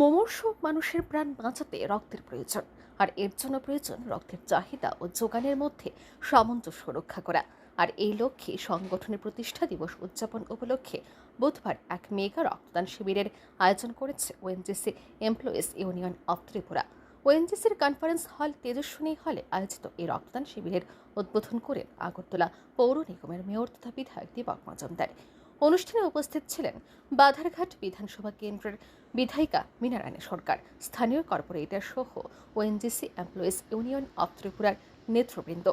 মুমূর্ষ মানুষের প্রাণ বাঁচাতে রক্তের প্রয়োজন। আর এর জন্য প্রয়োজন রক্তের চাহিদা ও যোগানের মধ্যে সামঞ্জস্য রক্ষা করা। আর এই লক্ষ্যে সংগঠনের প্রতিষ্ঠা দিবস উদযাপন উপলক্ষে বুধবার এক মেগা রক্তদান শিবিরের আয়োজন করেছে ONGC employees union of Tripura. ওএনজিসির conference hall Tejaswini হলে আয়োজিত এই রক্তদান শিবিরের উদ্বোধন করেন আগরতলা পৌর নিগমের মেয়র তথা বিধায়ক দীপক মজুমদার। অনুষ্ঠানে উপস্থিত ছিলেন বাধারঘাট বিধানসভা কেন্দ্রের বিধায়িকা মিনারায়ণী সরকার, স্থানীয় কর্পোরেটর সহ ওএনজিসি এমপ্লয়িজ ইউনিয়ন অব ত্রিপুরার নেতৃবৃন্দ।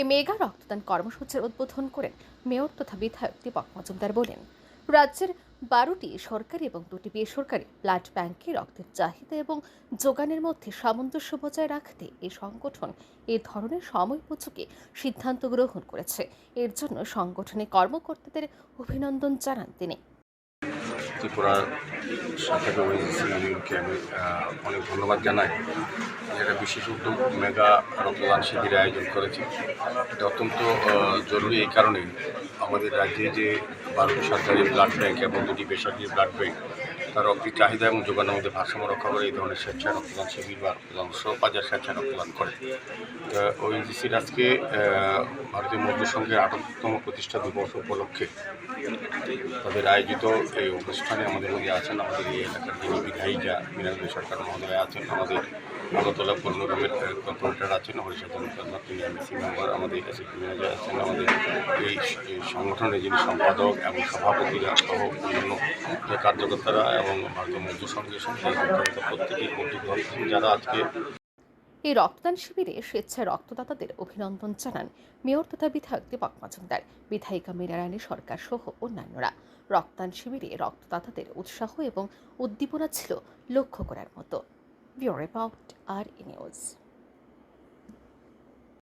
এ মেগা রক্তদান কর্মসূচির উদ্বোধন করেন মেয়র তথা বিধায়ক দীপক মজুমদার বলেন, রাজ্যের বারোটি সরকারি এবং দুটি বেসরকারি ব্লাড ব্যাংকে রক্তের চাহিদা এবং যোগানের মধ্যে সামঞ্জস্য বজায় রাখতে এই সংগঠন এ ধরনের সময়োপযোগী সিদ্ধান্ত গ্রহণ করেছে। এর জন্য সংগঠনের কর্মকর্তাদের অভিনন্দন জানান তিনি। ত্রিপুরা শাখাকে ইউনিয়নকে আমি অনেক ধন্যবাদ জানাই। এটা বিশেষ উদ্যোগ মেগা রক্তদান শিবিরের আয়োজন করেছে। এটা অত্যন্ত জরুরি এই কারণে আমাদের রাজ্যে যে বারোটি সরকারি ব্লাড ব্যাঙ্ক এবং দুটি বেসরকারি ব্লাড তার রক্তের চাহিদা এবং যোগানের মধ্যে ভারসাম্য রক্ষা করে এই ধরনের স্বেচ্ছা রক্তদান শিবির বা রক্তদান বাজার স্বেচ্ছা রক্তদান করে ওএনজিসির আজকে আহ, ভারতীয় মজদুর সংঘের আটতম প্রতিষ্ঠা দিবস উপলক্ষে তাদের আয়োজিত এই অনুষ্ঠানে আমাদের মধ্যে আছেন আমাদের এই এলাকার যিনি বিধায়িকা মিনারুল সরকার মহোদয় আছেন আমাদের আগরতলা পূর্ণগ্রামের কর্পোরেটর আছেন মেম্বার আমাদের এসিপি ম্যানেজার আছেন আমাদের এই সংগঠনের যিনি সম্পাদক এবং সভাপতিরা সহ অন্যান্য কার্যকর্তারা এবং ভারতীয় মজদুর সংঘের সঙ্গে প্রত্যেকেই কর্তৃপক্ষ যারা আজকে এই রক্তদান শিবিরে স্বেচ্ছায় রক্তদাতাদের অভিনন্দন জানান মেয়র তথা বিধায়ক দীপক মজুমদার, বিধায়িকা মীনারায়ণী সরকার সহ অন্যান্যরা। রক্তদান শিবিরে রক্তদাতাদের উৎসাহ এবং উদ্দীপনা ছিল লক্ষ্য করার মতো। রিপোর্ট, আর নিউজ।